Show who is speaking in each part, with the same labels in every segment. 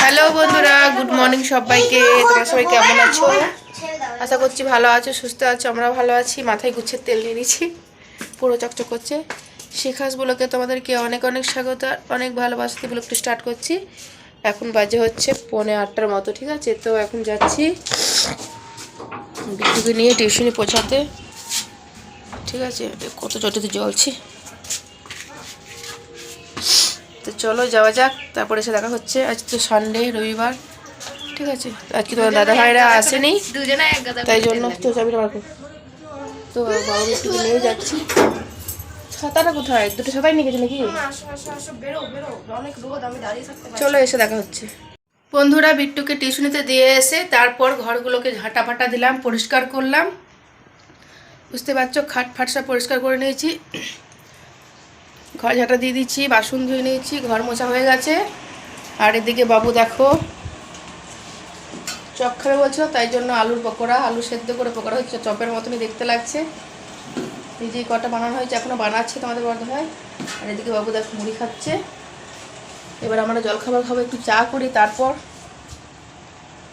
Speaker 1: Hello বন্ধুরা good morning সবাইকে। তোমরা সবাই কেমন আছো? আশা করছি ভালো আছো সুস্থ আছো আমরা ভালো আছি। মাথায় গুছের তেল নিয়ে নিচ্ছি। পুরো চকচক করছে। শিখাস ব্লকে তোমাদেরকে অনেক অনেক স্বাগত আর অনেক ভালোবাসতে ব্লগটি স্টার্ট করছি। এখন বাজে হচ্ছে পৌনে আটটার মতো ঠিক আছে? তো এখন যাচ্ছি বিটুকে নিয়ে টিউশনি পৌঁছাতে। ঠিক আছে? কত চটিতে জ্বলছে তো চলো যাওয়া যাক তারপরে এসে দেখা হচ্ছে। আজ তো সানডে রবিবার ঠিক আছে? আজকে তোমার দাদা ভাইরা আসেনি।
Speaker 2: দুজনে
Speaker 1: তাই জন্য তো চাবিটা বার তো বাবু একটু নিয়ে যাচ্ছি। ছাতাটা কোথায়? দুটো ছাতাই নিয়ে গেছে নাকি?
Speaker 2: পারি
Speaker 1: চলো এসে দেখা হচ্ছে। বন্ধুরা বিট্টুকে টিউশনিতে দিয়ে এসে তারপর ঘরগুলোকে ঝাঁটা ফাটা দিলাম পরিষ্কার করলাম। বুঝতে পারছ? খাট ফাট সব পরিষ্কার করে নিয়েছি। ঘর ঝাঁটা দিয়ে দিচ্ছি, বাসন ধুয়ে নিয়েছি, ঘর মোছা হয়ে গেছে। আর এদিকে বাবু দেখো, চপ খাবে বলছো তাই জন্য আলুর পকোড়া, আলু সেদ্ধ করে পকোড়া হচ্ছে, চপের মতনই দেখতে লাগছে। যে কটা বানানো হয়েছে এখনও বানাচ্ছে তোমাদের হয় আর এদিকে বাবু দেখো, মুড়ি খাচ্ছে। এবার আমরা জলখাবার খাব, একটু চা করি, তারপর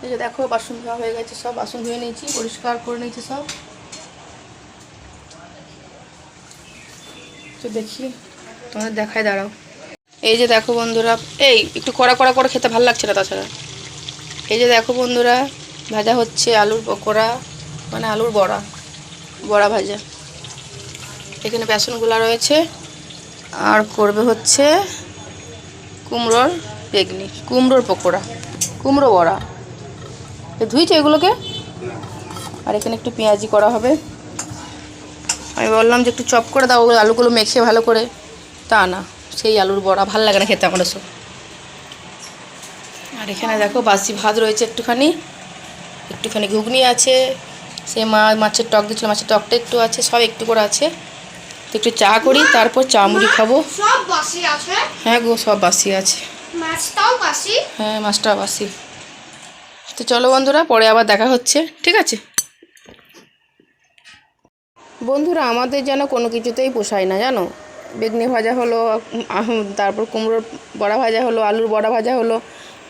Speaker 1: এই যে দেখো, বাসন ধোয়া হয়ে গেছে সব, বাসন ধুয়ে নিয়েছি, পরিষ্কার করে নিয়েছি সব। তো দেখি। তোমাদের দেখায়, দাঁড়াও। এই যে দেখো বন্ধুরা, এই একটু কড়া কড়া করে খেতে ভালো লাগছে না তাছাড়া? এই যে দেখো বন্ধুরা, ভাজা হচ্ছে আলুর পকোড়া মানে আলুর বড়া বড়া ভাজা। এখানে বেসনগুলা রয়েছে, আর করবে হচ্ছে কুমড়োর বেগনি, কুমড়োর পকোড়া, কুমড়ো বড়া। ধুইছে এগুলোকে? আর এখানে একটু পেঁয়াজি করা হবে। আমি বললাম যে একটু চপ করে দাও আলুগুলো মেখে ভালো করে। তা না সেই আলুর বড়া ভালো লাগে না খেতে আমার সব। আর এখানে দেখো বাসি ভাত রয়েছে একটুখানি একটুখানি ঘুগনি আছে সে মা মাছের টক দিচ্ছিল মাছের টকটা একটু আছে সব একটু করে আছে। তো একটু চা করি তারপর চা মুড়ি খাব। হ্যাঁ গো সব বাসি আছে।
Speaker 2: মাছটাও
Speaker 1: হ্যাঁ মাছটা বাসি। তো চলো বন্ধুরা পরে আবার দেখা হচ্ছে ঠিক আছে? বন্ধুরা আমাদের যেন কোনো কিছুতেই পোষায় না জানো? বেগনি ভাজা হলো তারপর কুমড়োর বড়া ভাজা হলো, আলুর বড়া ভাজা হলো।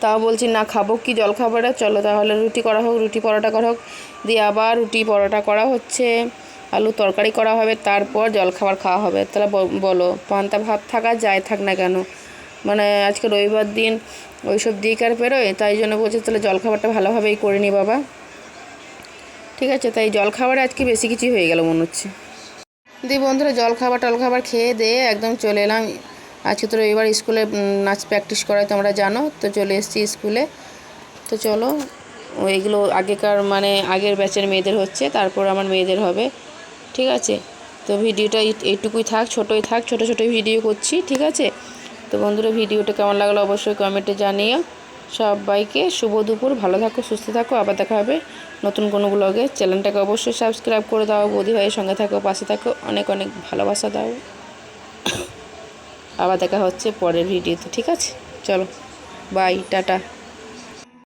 Speaker 1: তাও বলছি, না, খাব কি জল খাবারে চলো তাহলে রুটি করা হোক, রুটি পরোটা করা হোক। দিয়ে আবার রুটি পরোটা করা হচ্ছে, আলু তরকারি করা হবে, তারপর জল খাবার খাওয়া হবে। তাহলে বলো, পান্তা ভাত থাকা যায়, থাক না কেন? মানে আজকে রবিবার দিন ওইসব দিক আর পেরোয় তাই জন্য বলছে, তাহলে জলখাবারটা ভালোভাবেই করে নি বাবা। ঠিক আছে, তাই জলখাবারে আজকে বেশি কিছুই হয়ে গেল মনে হচ্ছে। দি বন্ধুরা জলখাবার টলখাবার খেয়ে দিয়ে একদম চলে এলাম। আজকে তো রবিবার, স্কুলে নাচ প্র্যাকটিস করায় তোমরা জানো, তো চলে এসেছি স্কুলে। তো চলো এইগুলো আগেকার মানে আগের ব্যাচের মেয়েদের হচ্ছে, তারপর আমার মেয়েদের হবে। ঠিক আছে? তো ভিডিওটা এইটুকুই থাক, ছোটোই থাক, ছোটো ছোটোই ভিডিও করছি, ঠিক আছে? তো বন্ধুরা, ভিডিওটা কেমন লাগল অবশ্যই কমেন্টে জানিও। সবাইকে শুভ দুপুর, ভালো থাকো, সুস্থ থাকো, আবার দেখা হবে নতুন কোনো ব্লগে চ্যানেলটাকে অবশ্যই সাবস্ক্রাইব করে দাও, বৌদি ভাইয়ের সঙ্গে থাকো, পাশে থাকো, অনেক অনেক ভালোবাসা দাও। আবার দেখা হচ্ছে পরের ভিডিওতে ঠিক আছে? চলো বাই টাটা।